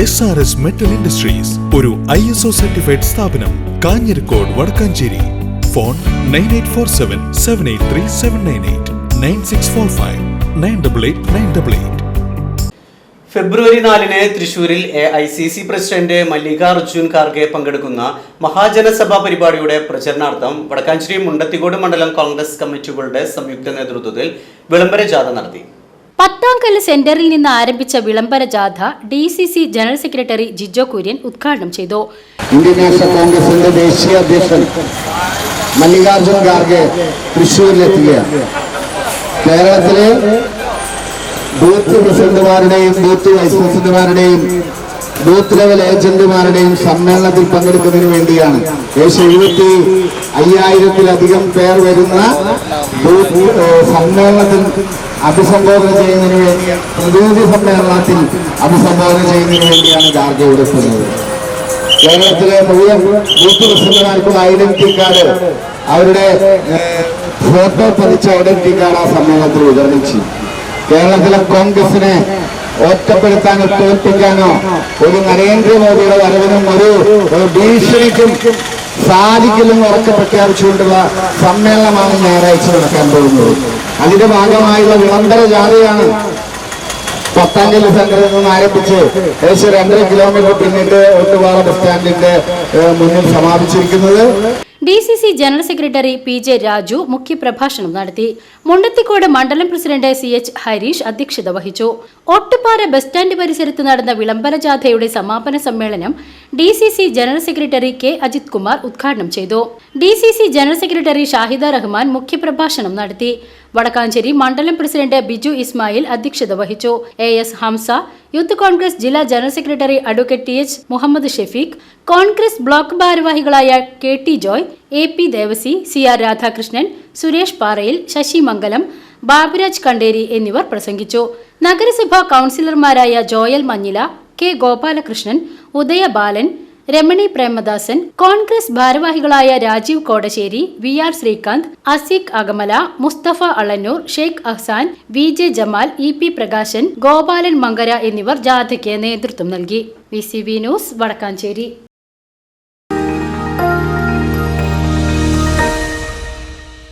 S R S metal industries ഒരു I S O certified സ്ഥാപനം Kanjirakode Vadakkanchery. Phone nine eight four seven seven eight three seven nine eight nine six four five nine double eight nine double eight ഫെബ്രുവരി നാലിന് തൃശൂരിൽ A I C C president Mallikarjun Kharge പങ്കെടുക്കുന്ന മഹാജനസഭാ പരിപാടിയുടെ പ്രചരണാർത്ഥം വടക്കാഞ്ചേരി മുണ്ടത്തിക്കോട് മണ്ഡലം കോൺഗ്രസ് കമ്മിറ്റികളുടെ സംയുക്ത നേതൃത്വത്തിൽ വിളംബര ജാഥ നടത്തി. പത്താംകല്ല് സെന്ററിൽ നിന്ന് ആരംഭിച്ച വിളംബര ജാഥ D C C general secretary Jijo Kurian ഉദ്ഘാടനം ചെയ്തു. ഇന്ത്യൻ നാഷണൽ ദേശീയ അധ്യക്ഷൻ മല്ലികാർജുൻ ഖാർഗെ തൃശ്ശൂരിലെത്തുകയാണ് കേരളത്തിലെ ബൂത്ത് പ്രസിഡന്റുമാരുടെയും ബൂത്ത് വൈസ് പ്രസിഡന്റുമാരുടെയും ബൂത്ത് ലെവൽ ഏജന്റുമാരുടെയും സമ്മേളനത്തിൽ പങ്കെടുക്കുന്നതിന് വേണ്ടിയാണ് ഏകദേശം എഴുപത്തി അയ്യായിരത്തിലധികം പേർ വരുന്ന ബൂത്ത് സമ്മേളനത്തിൽ അഭിസംബോധന ചെയ്യുന്നതിന് വേണ്ടി പ്രതിനിധി സമ്മേളനത്തിൽ അഭിസംബോധന ചെയ്യുന്നതിന് വേണ്ടിയാണ് ജാർജ് ഇവിടെ എത്തുന്നത്. കേരളത്തിലെ മുഴുവൻ ബൂത്ത് പ്രസിഡന്റുമാർക്കും ഐഡന്റിറ്റി കാർഡ് അവരുടെ ഫോട്ടോ പതിച്ച ഐഡന്റിറ്റി കാർഡ് ആ സമ്മേളനത്തിൽ വിതരണം ചെയ്യും കേരളത്തിലെ കോൺഗ്രസിനെ ഒറ്റപ്പെടുത്താനോ തോൽപ്പിക്കാനോ ഒരു നരേന്ദ്രമോദിയുടെ വരവിനും ഒരു ഭീഷണിക്കും സാധിക്കില്ലെന്ന് ഉറക്കെ പ്രഖ്യാപിച്ചുകൊണ്ടുള്ള സമ്മേളനമാണ് ഞായറാഴ്ച നടക്കാൻ പോകുന്നത്. അതിന്റെ ഭാഗമായുള്ള വിളംബര ജാഥയാണ് പത്താംകല്ല് സെന്ററിൽ നിന്ന് ആരംഭിച്ച് ഏകദേശം രണ്ടര കിലോമീറ്റർ പിന്നിട്ട് ഒട്ടുപാറ ബസ് സ്റ്റാൻഡിന്റെ മുന്നിൽ സമാപിച്ചിരിക്കുന്നത്. D C C general secretary P J Raju മുഖ്യപ്രഭാഷണം നടത്തി. മുണ്ടത്തിക്കോട് മണ്ഡലം പ്രസിഡന്റ് സി എച്ച് ഹരീഷ് അധ്യക്ഷത വഹിച്ചു. ഒട്ടുപാറ ബസ് സ്റ്റാൻഡ് പരിസരത്ത് നടന്ന വിളംബര ജാഥയുടെ സമാപന സമ്മേളനം D C C general secretary K Ajith Kumar ഉദ്ഘാടനം ചെയ്തു. D C C general secretary Shahida Rahman മുഖ്യപ്രഭാഷണം നടത്തി. വടക്കാഞ്ചേരി മണ്ഡലം പ്രസിഡന്റ് ബിജു ഇസ്മായിൽ അധ്യക്ഷത വഹിച്ചു. A S Hamsa youth Congress ജില്ലാ general secretary advocate T H Muhammad Shefeeq Congress block ഭാരവാഹികളായ K T Joy A P Devassy C R Radhakrishnan Suresh Parayil Sasi Mangalam Baburaj Kanderi എന്നിവർ പ്രസംഗിച്ചു. നഗരസഭാ കൗൺസിലർമാരായ ജോയൽ മഞ്ഞില കെ ഗോപാലകൃഷ്ണൻ ഉദയ ബാലൻ രമണി പ്രേമദാസൻ കോൺഗ്രസ് ഭാരവാഹികളായ Rajeev Kodassery V R Sreekanth Aseeq Akamala Musthafa Alannoor Sheikh Ahsan V J Jamal E P Prakashan Gopalan Mankara എന്നിവർ ജാഥയ്ക്ക് നേതൃത്വം നൽകി. V C V news Vadakkanchery.